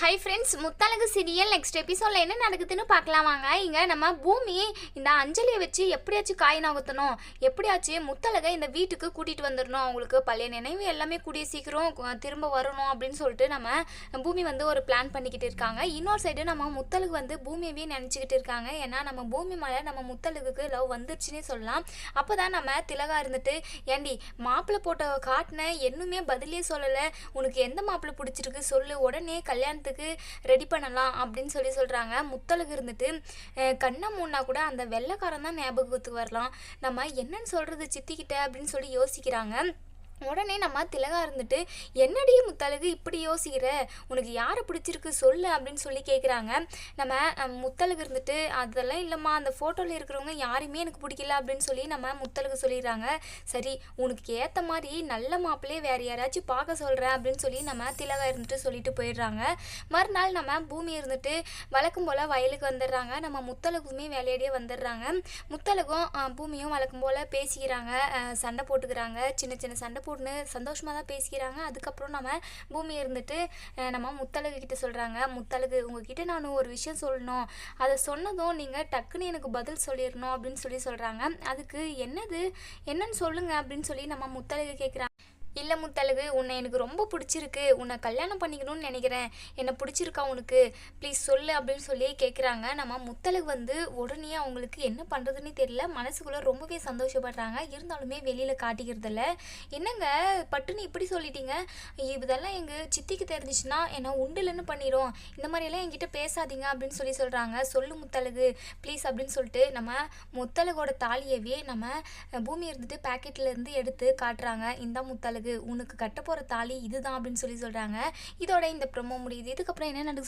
Hi friends Muthazhagu serial next எபிசோடில் என்ன நடக்குதுன்னு பார்க்கலாம். வாங்க இங்கே நம்ம பூமி இந்த அஞ்சலியை வச்சு எப்படியாச்சும் காய் நகர்த்தணும் எப்படியாச்சும் முத்தழகை இந்த வீட்டுக்கு கூட்டிகிட்டு வந்துடணும். அவங்களுக்கு பழைய நினைவு எல்லாமே கூடிய சீக்கிரம் திரும்ப வரணும் அப்படின்னு சொல்லிட்டு நம்ம பூமி வந்து ஒரு பிளான் பண்ணிக்கிட்டு இருக்காங்க. இன்னொரு சைடு நம்ம முத்தழகு வந்து பூமியவே நினச்சிக்கிட்டு இருக்காங்க. ஏன்னா நம்ம பூமி மேலே நம்ம முத்தழகுக்கு லவ் வந்துருச்சுன்னே சொல்லலாம். அப்போ தான் நம்ம திலகா இருந்துட்டு ஏண்டி மாப்பிள்ளை போட்ட காட்டின இன்னுமே பதிலே சொல்லலை. உனக்கு எந்த மாப்பிள்ளை பிடிச்சிருக்கு? சொல்லு. உடனே கல்யாணத்துக்கு ரெடி பண்ணலாம் அப்படின்னு சொல்லி சொல்கிறாங்க முத்தழகு இருந்துட்டு கண்ணை மூணா கூட அந்த வெள்ளைக்காரன் தான் ஞாபகத்துக்கு வரலாம். நம்ம என்னன்னு சொல்கிறது சித்திக்கிட்ட அப்படின்னு சொல்லி யோசிக்கிறாங்க. உடனே நம்ம திலகா இருந்துட்டு என்னடி முத்தழகு இப்படி யோசிக்கிற? உனக்கு யாரை பிடிச்சிருக்கு சொல்லு அப்படின்னு சொல்லி கேட்குறாங்க நம்ம முத்தழகு இருந்துட்டு அதெல்லாம் இல்லைம்மா அந்த ஃபோட்டோவில் இருக்கிறவங்க யாருமே எனக்கு பிடிக்கல அப்படின்னு சொல்லி நம்ம முத்தழகு சொல்லிடுறாங்க. சரி உனக்கு ஏற்ற மாதிரி நல்ல மாப்பிள்ளையே வேறு யாராச்சும் பார்க்க சொல்கிறேன் அப்படின்னு சொல்லி நம்ம திலகா இருந்துட்டு சொல்லிட்டு போயிடுறாங்க. மறுநாள் நம்ம பூமி இருந்துட்டு வழக்கம் போல் வயலுக்கு வந்துடுறாங்க. நம்ம முத்தழகுமே வேலையாடியே வந்துடுறாங்க. முத்தழகும் பூமியும் வழக்கம் போல் பேசிக்கிறாங்க. சண்டை போட்டுக்கிறாங்க. சின்ன சின்ன சண்டை போட்டுன்னு சந்தோஷமாக தான் பேசிக்கிறாங்க. அதுக்கப்புறம் நம்ம பூமி இருந்துட்டு நம்ம முத்தழகு கிட்ட சொல்கிறாங்க முத்தழகு உங்ககிட்ட நான் ஒரு விஷயம் சொல்லணும். அதை சொன்னதும் நீங்கள் டக்குன்னு எனக்கு பதில் சொல்லிடணும் அப்படின்னு சொல்லி சொல்கிறாங்க அதுக்கு என்னது? என்னன்னு சொல்லுங்கள் அப்படின்னு சொல்லி நம்ம முத்தழகு கேட்குறாங்க இல்லை முத்தழகு உன்னை எனக்கு ரொம்ப பிடிச்சிருக்கு. உன்னை கல்யாணம் பண்ணிக்கணும்னு நினைக்கிறேன். என்னை பிடிச்சிருக்கா உனக்கு? ப்ளீஸ் சொல்லு அப்படின்னு சொல்லி கேட்குறாங்க நம்ம முத்தழகு வந்து உடனே அவங்களுக்கு என்ன பண்ணுறதுன்னு தெரியல. மனசுக்குள்ளே ரொம்பவே சந்தோஷப்படுறாங்க. இருந்தாலுமே வெளியில் காட்டிக்கிறதில்ல. என்னங்க பட்டுன்னு இப்படி சொல்லிட்டீங்க? இதெல்லாம் எங்கள் சித்திக்கு தெரிஞ்சிச்சுன்னா என்னை உண்டுலன்னு பண்ணிடும் இந்த மாதிரியெல்லாம் என்கிட்ட பேசாதீங்க அப்படின்னு சொல்லி சொல்கிறாங்க சொல்லு முத்தழகு ப்ளீஸ் அப்படின்னு சொல்லிட்டு நம்ம முத்தழகோட தாலியவே நம்ம பூமி இருந்துட்டு பேக்கெட்லேருந்து எடுத்து காட்டுறாங்க. இந்த முத்தழகு. உனக்கு கட்ட போகிற தாலி இதுதான் அப்படின்னு சொல்லி சொல்கிறாங்க இதோட இந்த ப்ரொமோ முடியுது. இதுக்கப்புறம் என்ன நடக்கு